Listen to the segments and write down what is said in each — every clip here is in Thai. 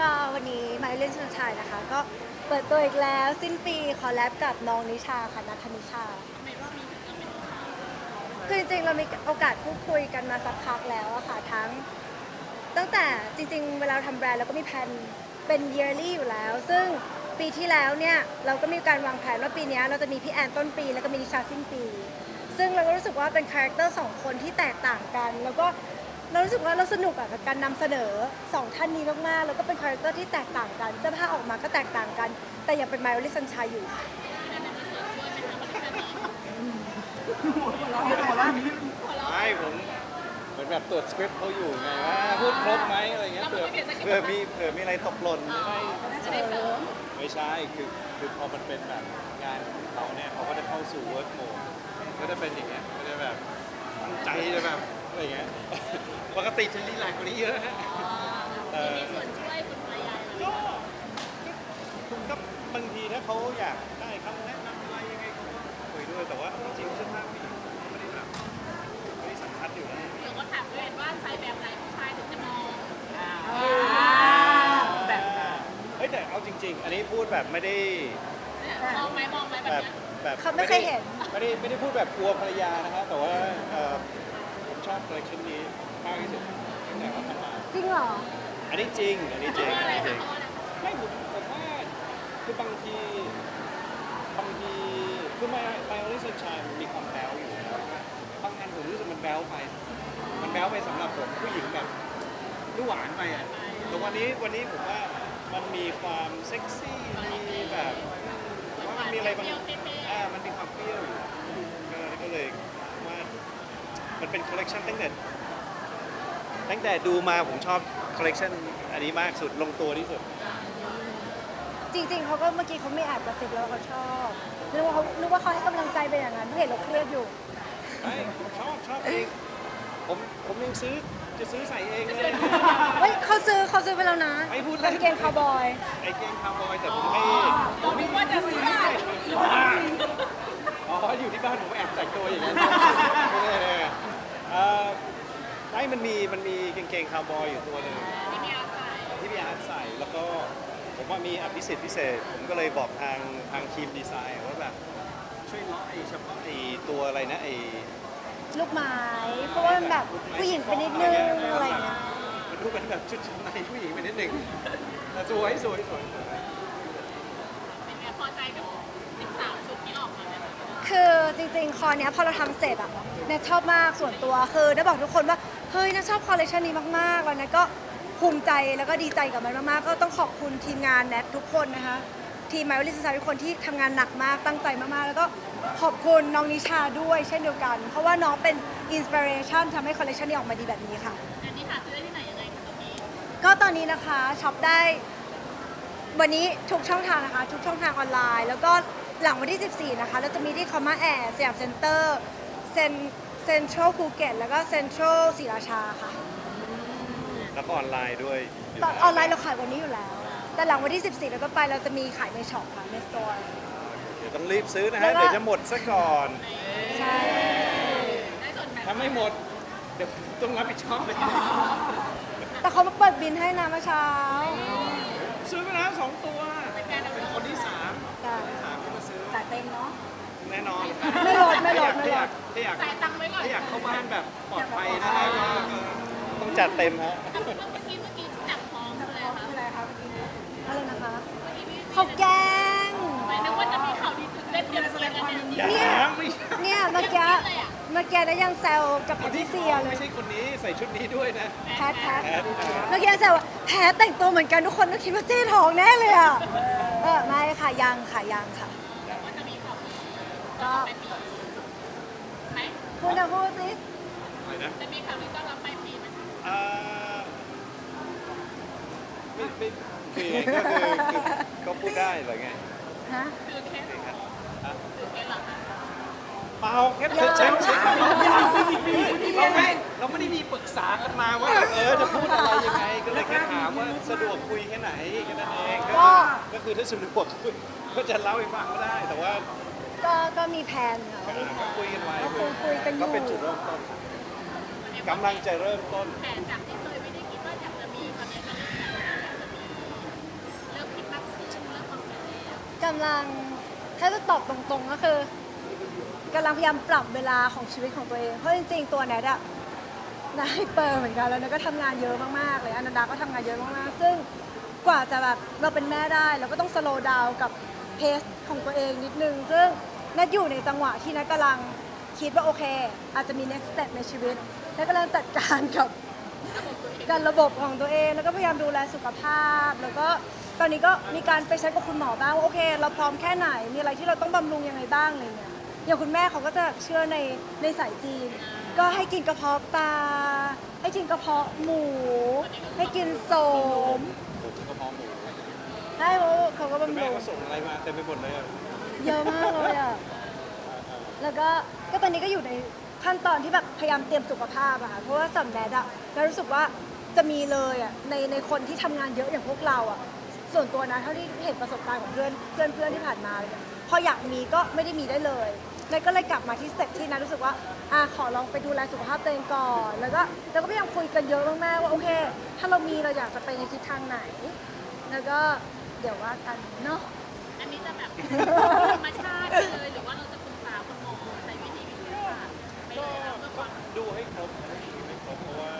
ก็วันนี้มาเล่นชนชายนะคะ ก็เปิดตัวอีกแล้ว สิ้นปีขอแลบกับน้องนิชาค่ะนัทนิชาคือจริงๆเรามีโอกาสพูดคุยกันมาสักพักแล้วอะค่ะทั้ง ตั้งแต่จริงๆ เวลาเราทำแบรนด์เราก็มีแผนเป็น yearly อยู่แล้ว ซึ่งปีที่แล้วเนี่ยเราก็มีการวางแผนว่าปีนี้เราจะมีพี่แอนต้นปี แล้วก็มีนิชาสิ้นปี ซึ่งเราก็รู้สึกว่าเป็นคาแรคเตอร์สองคนที่แตกต่างกัน แล้วก็ เรารู้สึกว่าเราสนุกอะกับการนำเสนอสองท่านนี้มากๆ แล้วก็เป็นคาแรคเตอร์ที่แตกต่างกันเสื้อผ้าออกมาก็แตกต่างกัน แต่ยังเป็นไมโอลิสันชายอยู่ ไม่ผมเหมือนแบบตรวจสคริปต์เขาอยู่ไงว่าพูดครบไหมอะไรเงี้ยเผื่อเผื่อมีเผื่อมีอะไรตกหล่นจะได้ไม่ใช่คือคือพอมันเป็นแบบงานของเขาเนี่ยเขาก็จะเข้าสู่ work mode ก็จะเป็นอย่างเงี้ยก็จะแบบตั้งใจจะแบบ อะไรเงี้ยปกติฉันรีแลกซ์กว่านี้เยอะฮะเออมีส่วนช่วยคุณภรรยาก็ก็ก็บางทีถ้าเขาอยากได้คำแนะนำอะไรยังไงเขาก็คุยด้วยแต่ว่าจริงๆเสื้อผ้าไม่ไม่ได้แบบไม่ได้สำคัญอยู่แล้ว เดี๋ยวก็ถามด้วยว่าใช้แบบไหนผู้ชายถึงจะมองแบบเฮ้ยแต่เอาจริง ๆ อันนี้พูดแบบไม่ได้เนี่ยมองไหมมองไหมแบบแบบเนี้ยแบบเขาไม่เคยเห็น ไม่ได้ไม่ได้พูดแบบกลัวภรรยานะครับแต่ว่าเอ่อผมช อบคอลเลคชันนี้มากที่สุดตั้งแต่เขาทำมาจริงเหรอ อันนี้จริง อันนี้จริงเพราะอัอะนไรนี้จคะริงเพราะอะไรไม่ผมผมว่าคือบางทีบางทีคือไม่ไม่ออริจินชายมันมีความแบ๊วอยู่นะบางอันผมรู้สึกมันแบ๊วไป มันแบ๊วไปสำหรับผมผู้หญิงแบบดูหวานไปอะแต่วันนี้วันนี้ผมว่ามันมีความเซ็กซี่มีแบบผมว่ามันมีอะไรบางเปรี้ยวเท่ๆอ่ามันมีความเปรี้ยวอยู่ก็ก็เลยว่า มันเป็นคอลเลกชันตั้งแต่ตั้งแต่ดูมาผมชอบคอลเลกชันอันนี้มากสุดลงตัวที่สุด จริง ๆเขาก็เมื่อกี้เขาไม่แอบกระซิบแล้ววาเขาชอบนึกว่าเขานึกว่าเขาให้กำลังใจไปอย่างนั้นเพราะเห็นเราเครียดอยู่ ไม่ผมชอบชอบเอง ผมผมยังซื้อจะซื้อใส่เองเลย เฮ้ยเขาซื้อเขาซื้อไปแล้วนะไม่พูดเล่น กางเกงคาวบอย ไอ้เกงคาวบอยแต่ผมให้ผมนึกว่าจะซื้อได้อ๋ออยู่ที่บ้านผมแอบแต่งตัวอย่างนั้น เอ่อไม่มันมีมันมีกางเกงคาวบอยอยู่ตัวหนึงที่มีอาศัยที่พี่อาร์ตใส่แล้วก็ผมว่ามีอภิสิทธิ์พิเศษ ผมก็เลยบอกทางทางทีมดีไซน์ว่าแบบช่วยเลาะไอ้เฉพาะไอ้ตัวอะไรนะไอ้ลูกไม้เพราะว่ามันแบบผู้หญิงไปนิดนึงอะไรอย่างเงี้ยมันดูเป็นแบบชุดชั้นในผู้หญิงไปนิดหนึ่งแต่สวยสวยสวย เป็นไงพอใจกับ13ชุดที่ออกมาไหมคะคือจริงๆ คอเนี้ยพอเราทำเสร็จอะ เนี่ยชอบมากส่วนตัวคือได้บอกทุกคนว่าเฮ้ยน่าชอบคอลเลคชันนี้มากๆแล้วเนี่ยก็ภูมิใจแล้วก็ดีใจกับมันมากๆ ก็ต้องขอบคุณทีมงานแนททุกคนนะคะทีมไมโอลิสซาทุกคนที่ทำงานหนักมากตั้งใจมากๆ แล้วก็ขอบคุณน้องนิชาด้วยเช่นเดียวกัน เพราะว่าน้องเป็นอินสปิเรชันทำให้คอลเลคชันนี้ออกมาดีแบบนี้ค่ะอันนี้หาซื้อได้ที่ไหนยังไงคะตอนนี้ก็ตอนนี้นะคะช็อปได้วันนี้ทุกช่องทางนะคะ ทุกช่องทางออนไลน์ แล้วก็หลังวันที่ 14 นะคะ เราจะมีที่คอมมาแอร์สยามเซ็นเตอร์ เซนเซ็นทรัลภูเก็ตแล้วก็เซ็นทรัลศรีราชาค่ะแล้วก็ออนไลน์ด้วยตอนออนไลน์เราขายวันนี้อยู่แล้ว แต่หลังวันที่ 14 แล้วก็ไปเราจะมีขายในช็อปค่ะในสโตร์ เดี๋ยวต้องรีบซื้อนะแล้ฮะวก็ เดี๋ยวจะหมดซะก่อน ใช่ได้ส่วนแบ่งถ้าไม่หมด เดี๋ยวต้องรับผิดชอบเลยแต่เขามาเปิดบินให้นะเมื่อเช้าซื้อมาแล้วสองตัว เป็นการดำเป็เนินนคนที่สามจ้ะสามที่มาซื้อ จ่ายเต็มเนาะ แน่นอนไม่ลดไม่ลดถ้าไม่อลยากดถ้าอยากจ่ายตังค์ไว้ก่อนถ้าอยากเข้าบ้านแบบปลอดภัยนะฮะก็ก็ต้องจัดเต็มฮะเมื่อกี้เมื่อกี้จับท้องคืออะไรคะอะไรนะคะเมื่อกี้พี่เขาแกล้งหมายถึงว่าจะมีข่าวดีตื่นเต้นเดี๋ยวแสดงความยินดีอย่าเนี่ยถามไม่ใช่ เนี่ยเมื่อกี้เมื่อกี้นะยังแซวกับแพทริเซียเลไม่ยใช่คนนี้ใส่ชุดนี้ด้วยนะ แพทแพทแพทเออเมื่อกี้แซวว่าแพทแต่งตัวเหมือนกันทุกคนก็คิดว่าเจ๊ท้องแน่เลยอะเออไม่ค่ะยังค่ะยังค่ะ ว่าจะมีข่าวดี ก็ไปปีไหมพูดนะพูดสิอะไรนะจะมีข่าวดีต้อนรับไปปีไหมเอ่อไม่ไม่คือไงก็คือคือก็พูดได้เหรอไงฮะคือเคสเองครับอะคือเคสเหรอคะเปล่าแค่เช็คเช็คเช็คเราไม่เราไม่ได้มีปรึกษากันมาว่าแบบเออจะพูดอะไรยังไงก็เลยแค่ถามว่าสะดวกคุยแค่ไหนแค่นั้นเองก็คือก็คือถ้าสะดวกคุยก็จะเล่าให้ฟังก็ได้แต่ว่า ก็ก็มีแผนค่ะมีแพนคุยกันไว้ก็คุยคุยกันอยู่เป็นจุดเริ่มต้นกำลังจะเริ่มต้น แต่จากที่เคยไม่ได้คิดว่าจะจะมีคินเริ่มมกำลังถ้าจะตอบตรงๆก็คือกำลังพยายามปรับเวลาของชีวิตของตัวเองเพราะจริงๆตัวแนทอะนายเปิดเหมือนกันแล้วแนทก็ทำงานเยอะมากๆเลยอนันดาก็ทำงานเยอะมากๆซึ่งกว่าจะแบบเราเป็นแม่ได้เราก็ต้องสโลว์ดาวกับ เพสของตัวเองนิดนึง ซึ่งแนทอยู่ในจังหวะที่แนทกำลังคิดว่าโอเค อาจจะมี next step ในชีวิตแนทกำลังจัดการกับการระบบของตัวเองแล้วก็พยายามดูแลสุขภาพ แล้วก็ตอนนี้ก็มีการไปเช็คกับคุณหมอบ้างว่าโอเค เราพร้อมแค่ไหนมีอะไรที่เราต้องบำรุงยังไงบ้างอะไรเงี้ยอย่างคุณแม่เขาก็จะเชื่อในในสายจีน ก็ให้กินกระเพาะปลาให้กินกระเพาะหมู ให้กินโสม ให้เขาเขาก็บำแม่รุงก็ส่งอะไรมาเต็มไปหมดเลยอะเยอะมากเลยอะ แล้วก็ก็ตอนนี้ก็อยู่ในขั้นตอนที่แบบพยายามเตรียมสุขภาพอะค่ะเพราะว่าสำแดดอะเรารู้สึกว่าจะมีเลยอะในในคนที่ทำงานเยอะอย่างพวกเราอะส่วนตัวนะเท่าที่เห็นประสบการณ์ของเพื่อนเพื่อนเพื่อนที่ผ่านมาเลยพออยากมีก็ไม่ได้มีได้เลยเลยก็เลยกลับมาที่สเต็ปที่นะรู้สึกว่าอะขอลองไปดูแลสุขภาพตัวเองก่อน แล้วก็แล้วก็พยายามคุยกันเยอะมากๆว่าโอเค ถ้าเรามีเราอยากจะไปในทิศทางไหน แล้วก็ เดี๋ยวว่ากันเนาะ อันนี้จะแบบธรรมชาติเลยหรือว่าเราจะปรึกษาคุณหมอใช้วิธีวิทยาศาสตร์ไปก็แล้วเพื่อความดูให้ครบให้ครบเพราะว่า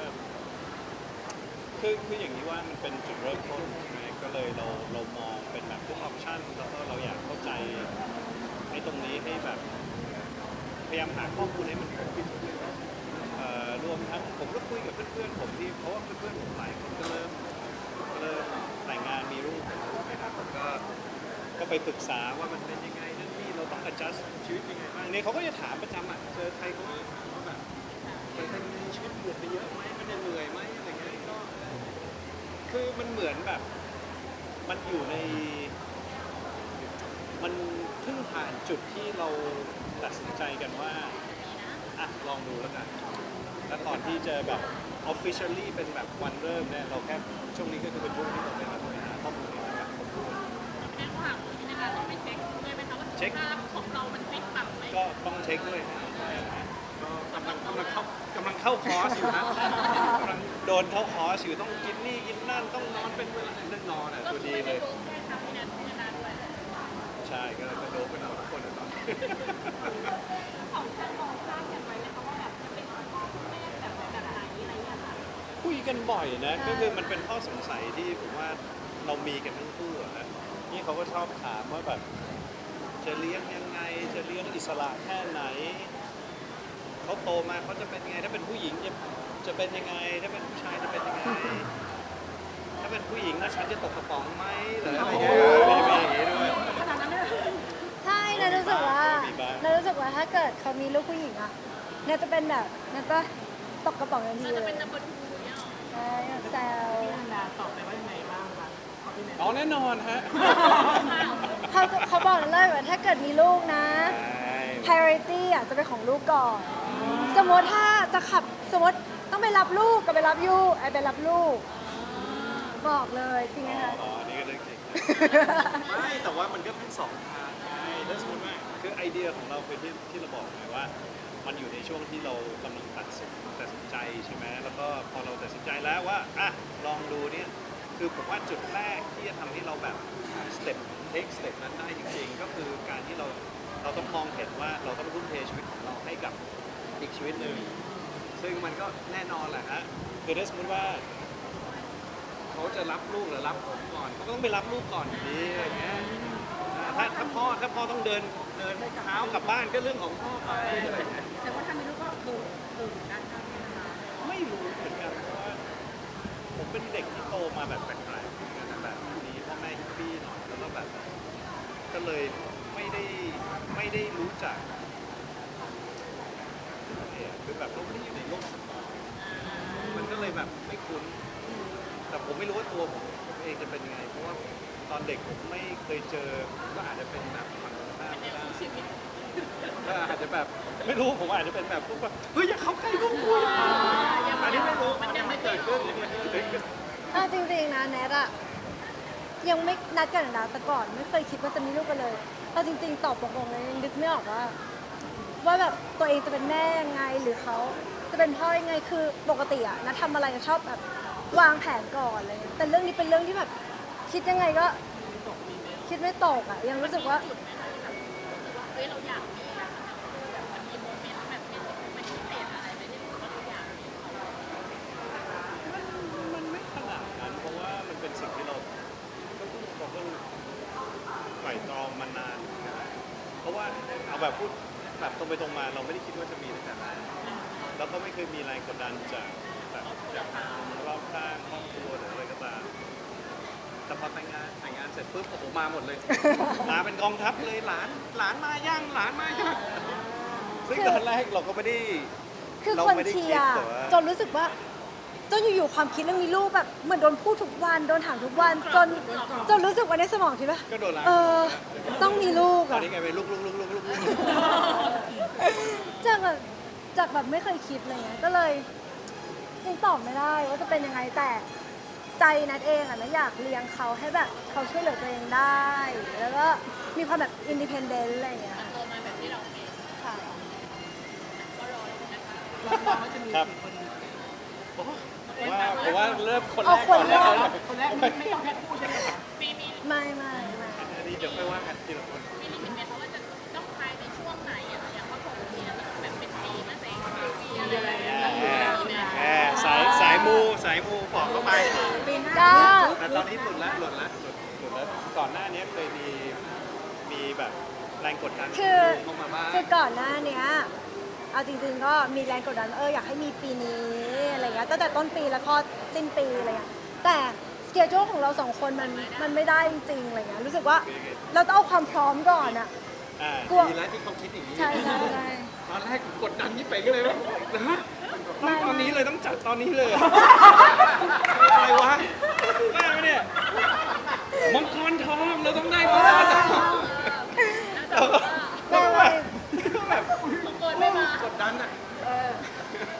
คือคืออย่างนี้ว่ามันเป็นจุดเริ่มต้นใช่ไหมก็เลยเราเรามองเป็นแบบทุกออปชั่นแล้วก็เราอยากเข้าใจไอ้ตรงนี้ให้แบบ พยายามหาข้อมูลให้มันครบที่สุดเอ่อรวมทั้งผมก็คุยกับเพื่อนๆผมที่เพราะว่าเพื่อนๆผมหลายคนก็เริ่มก็เริ่มแต่งงานมีลูกนะครับ ผมก็ก็ไปปรึกษาว่ามันเป็นยังไงนั่นนี่เราต้อง adjust ชีวิตยังไงบ้างเนี่ยเขาก็จะถามประจำอะเจอใครเขาก็ว่าแบบมันเป็นชีวิตเปลี่ยไปเยอะไหมมันเหนื่อยไหมอะไรเงี้ยก็คือมันเหมือนแบบ มันอยู่ใน มันเพิ่งผ่านจุดที่เราตัดสินใจกันว่าอะลองดูแล้วกันแล้วก่อนที่จะแบบ officially เป็นแบบวันเริ่มเนี่ยเราแค่ช่วงนี้ก็คือเป็นช่วงที่เราไปม ไหมคะว่าสุขภาพของเรา มันฟิตปังไหมก็ต้องเช็คด้วยนะก็กำลังกำลังเข้ากำลังเข้าคอร์สอยู่นะกำลังโดนเข้าคอร์สอยู่ต้องกินนี่กินนั่นต้องนอนเป็นเวลาเรื่องนอนอะก็ตัวคือดีไม่เลได้ยรู้แค่ทำงานทำงานด้วยใช่ก็ก็โดนกันหมดทุกคนอะตอนนี้สองคนมองข้ามกันไว้ไหมคะว่าแบบจะเป็นคุณพ่อคุณแม่แบบแบบไหนอะไรอย่างเงี้ยค่ะคุยกันบ่อยนะ ก็คือมันเป็นข้อสงสัยที่ผมว่าเรามีกันทั้งคู่อะนะนี่เขาก็ชอบถามว่าแบบ จะเลี้ยงยังไง จะเลี้ยงอิสระแค่ไหน เขาโตมาเขาจะเป็นยังไง ถ้าเป็นผู้หญิงจะจะเป็นยังไง ถ้าเป็นผู้ชายจะเป็นยังไง ถ้าเป็นผู้หญิงแล้วฉันจะตกกระป๋องไหมหรืออะไรเงี้ยมีมีอย่างงี้ด้วยใช่นะรู้สึกว่ามีบ้าง เรารู้สึกว่าถ้าเกิดเขามีลูกผู้หญิงอะเนี่ยจะเป็นแบบเนี่ยจะตกกระป๋องทันทีเราเลจะยเป็นนัมเบอร์ทูเนี่ยหรอใช่แซวอ๋อแน่นอนฮะ เขาจะเขาบอกเลยว่าถ้าเกิดมีลูกนะใช่ priority อะจะเป็นของลูกก่อน สมมติถ้าจะขับสมมติต้องไปรับลูกก็ไปรับยูไอไปรับลูก บอกเลยจริงไหมคะอ๋อนี่ก็เรื่องจริงไม่แต่ว่ามันก็เป็นสองทางไงถ้าสมมติว่าคือไอเดียของเราคือที่ที่เราบอกไงว่า มันอยู่ในช่วงที่เรากำลังตัดสินตัดสินใจใช่ไหมแล้วก็พอเราตัดสินใจแล้วว่าอะลองดูเนี่ย คือผมว่าจุดแรกที่จะทำให้เราแบบสเต็ปเทคสเต็ปนั้นได้จริงๆ ก็คือการที่เราเราต้องมองเห็นว่าเราต้องทุ่มเทชีวิตของเราให้กับอีกชีวิตหนึ่งซึ่งมันก็แน่นอนแหละฮะคือถ้าสมมติว่า เขาจะรับลูกหรือรับผมก่อนเขาก็ต้องไปรับลูกก่อนอยู่ดีอย่างเงี้ยอ่าถ้าถ้าพ่อถ้าพ่อต้องเดินเดินเท้ากลับบ้านก็เรื่องของพ่อไปอะไรอย่างเงี้ย แต่ว่าถ้ามีลูกก็เออเออด้านข้างนี่นะคะ ไม่รู้เหมือนกันเพราะว่า ผมเป็นเด็กที่โตมาแบบแปลกๆเหมือนกันนะแบบมีพ่อแม่ฮิปปี้หน่อยแล้วก็แบบก็เลยไม่ได้ไม่ได้รู้จักเนี่ยคือแบบเราไม่ได้อยู่ในโลกสมองมันก็เลยแบบไม่คุ้น แต่ผมไม่รู้ว่าตัวผมผมเองจะเป็นยังไง เพราะว่าตอนเด็กผมไม่เคยเจอผมก็อาจจะเป็นแบบฝั่งตรงข้ามก็ได้ก็อาจจะแบบไม่รู้ผมอาจจะเป็นแบบพวกว่าเฮ้ยอย่าเข้าใกล้ลูกกูอย่า อันนี้ไม่รู้มันยังไม่เกิดขึ้นเกิดขึ้นถ้าจริงๆนะแนทอะยังไม่นัดกันนะแต่ก่อนไม่เคยคิดว่าจะมีลูกกันเลยเอาจริง ๆ ตอบตรงๆเลยยังนึกไม่ออกว่า ว่าแบบตัวเองจะเป็นแม่ยังไงหรือเขาจะเป็นพ่อยังไงคือปกติอะนะทำอะไรชอบแบบวางแผนก่อนเลยแต่เรื่องนี้เป็นเรื่องที่แบบคิดยังไงก็ คิดไม่ตกอะยังรู้สึกว่าจุดไหมคะที่แบบรู้สึกว่า เฮ้ยเราอยากมีอะค่ะแบบมันมีโมเมนต์แบบเป็นเป็นพิเศษอะไรไหมที่รู้สึกว่าเราอยากมี มันมันไม่ขนาดนั้นเพราะว่ามันเป็นสิ่งที่เราก็พูดตรงๆก็ไต่ตรอง มานานนะเพราะว่าเอาแบบพูดแบบตรงไปตรงมาเราไม่ได้คิดว่าจะมีตั้งแต่แรกแล้วก็ไม่เคยมีแรงกดดันจากแบบจากทางรอบข้างครอบครัวหรืออะไรก็ตามแต่พอแต่งงานแต่งงานเสร็จปุ๊บโอ้โหมาหมดเลย มาเป็นกองทัพเลยหลานหลานมาย่างหลานมาย่างซึ่งตอนแรกเราก็ไม่ได้คือเราคนไม่ได้เชีคิยดร์แต่ว่า จนรู้สึกว่า จนอยู่ๆความคิดเรื่องมีลูกแบบเหมือนโดนพูดทุกวันโดนถามทุกวันจนจนรู้สึกว่าในสมองคิดว่าก็โดนล้าง เออต้องมีลูกตอนอะนี้ไงเป็นลูกลูกลูกลูกลูกลูกจากแบบจากแบบไม่เคยคิดอะไรเงี้ยก็เลยยังตอบไม่ได้ว่าจะเป็นยังไงแต่ใจนัดเองอะนะอยากเลี้ยงเขาให้แบบเขาช่วยเหลือตัวเองได้ แล้วก็มีความแบบอินดิเพนเดนต์อะไรเงี้ยโตมาแบบที่เราเป็นค่ะก็รอเลยนะคะครับว่าเพ ราะว่าเริ่มคนแรเอากคก่อนนแรแล้วกคนแรกไม่ต้องแค่พูดใช่ไหมคะมีมีไม่ไม่ไม่อันนี้เดี๋ยวค่อยว่ากันทีละคนมีลิมิตไหมคะว่าจะต้องภายในช่วงไหนอะอย่างว่าผมทีแล้วต้องแบบเป็นปีนะเซ็งปีอะไรอย่างเงี้ยแหมแหมสายสายมูสายมูบอกเข้าไปก็แต่ตอนนี้หลุดแล้วหลุดแล้วหลุดหลุดแล้วก่อนหน้านี้เคยมีมีแบบแรงกดดันคือเข้ามาบ้างคือก่อนหน้าเนี้ย เอาจริง ๆ ก็มีแรงกดดันเอออยากให้มีปีนี้อะไรเงี้ยตั้งแต่ต้นปีแล้วก็สิ้นปีอะไรเงี้ยแต่สเกจโจของเราสองคนมันมันไม่ได้จริงๆอะไรเงี้ยรู้สึกว่าเราต้องเอาความพร้อมก่อนอะ อ่ากลัว ดีแล้วที่เขาคิดอย่างนี้ ใช่ใช่ใช่ ตอนแรกกดดันยี่ไปก็เลยว่าฮะต้องตอนนี้เลยต้องจัดตอนนี้เลย อะไรวะได้ไหมเนี่ยมังกรทองเราต้องได้มังกรทองแล้วก็ ไม่ไม่ แบบ โกนไม่มาก ดดันอะ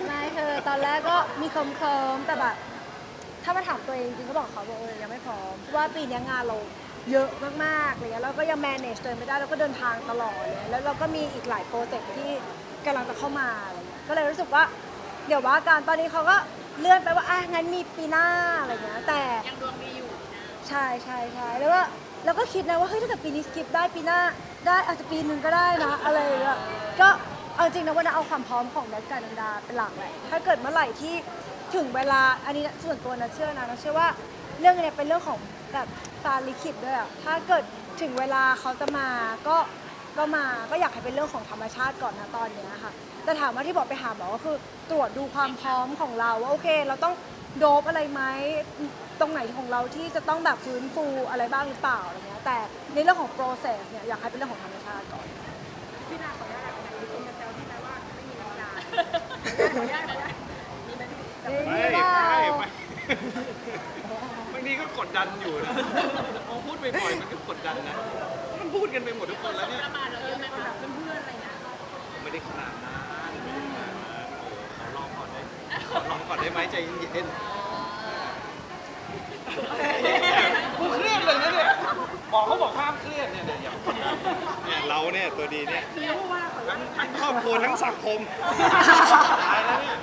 ไม่คือตอนแรกก็มีเคลิ มๆแต่แบบถ้ามาถามตัวเองจริงๆก็บอกเขาว่าเออยังไม่พร้อมเพราะว่าปีนี้งานเราเยอะมากๆอะไรเลยแล้วก็ยัง manage ตัวเองไม่ได้แล้วก็เดินทางตลอดเลยแล้วเราก็มีอีกหลายโปรเจกต์ที่กำลังจะเข้ามาอะไรเงี้ยก็เลยรู้สึกว่า เดี๋ยวว่าการตอนนี้เขาก็เลื่อนไปว่าอะงั้นมีปีหน้าอะไรเงี้ยแต่ยังดวงดีอยู่นะใช่ใช่ใช่แล้วก็แล้วก็คิดนะว่าเฮ้ยถ้าเกิดปีนี้สกิปได้ปีหน้าได้อาจจะปีหนึ่งก็ได้นะอะไรอย่างเงี้ยก็เอาจริงนะว่านะเอาความพร้อมของนักการดาเป็นหลักแหละถ้าเกิดเมื่อไหร่ที่ ถึงเวลาอันนี้ส่วนตัวนะเชื่อนะนะเชื่อว่าเรื่องเนี้ยเป็นเรื่องของแบบฟ้าลิขิตด้วยอะถ้าเกิดถึงเวลาเขาจะมาก็ก็มาก็อยากให้เป็นเรื่องของธรรมชาติก่อนนะตอนเนี้ยค่ะ แต่ถามว่าที่บอกไปหาหมอก็คือตรวจดูความพร้อมของเราว่าโอเค เราต้องโดบอะไรไหมตรงไหนของเราที่จะต้องแบบฟื้นฟูอะไรบ้างหรือเปล่าอะไรเงี้ยแต่ในเรื่องของ process เนี่ยอยากให้เป็นเรื่องของธรรมชาติก่อนพี่นาขออนุญาตอะไรมีคนมาแซวพี่นะว่าไม่มีน้ำยาขออนุญาตขออนุญาตมี ไหมพี่ไม่ไม่ไม่ได้ไม่บางทีก็กดดันอยู่นะพอพูดบ่อยๆมันก็กดดันนะมันพูดกันไปหมดทุกคนแล้วเนี่ยประมาณเราเยอะไหมคะเพื่อนๆอะไรเงี้ยไม่ได้ขนาดนั้นไม่ได้ขนาดนั้นโอ้ขอลองก่อนได้ขอลองก่อนได้ไหมใจเย็นๆกูเครียดเลยนะเนี่ยบอกเขาบอกห้ามเครียดเนี่ยเนี่ยอย่ากดดันเนี่ยเราเนี่ยตัวดีเนี่ยทั้งทั้งครอบครัวทั้งสังคมตายแล้วเนี่ย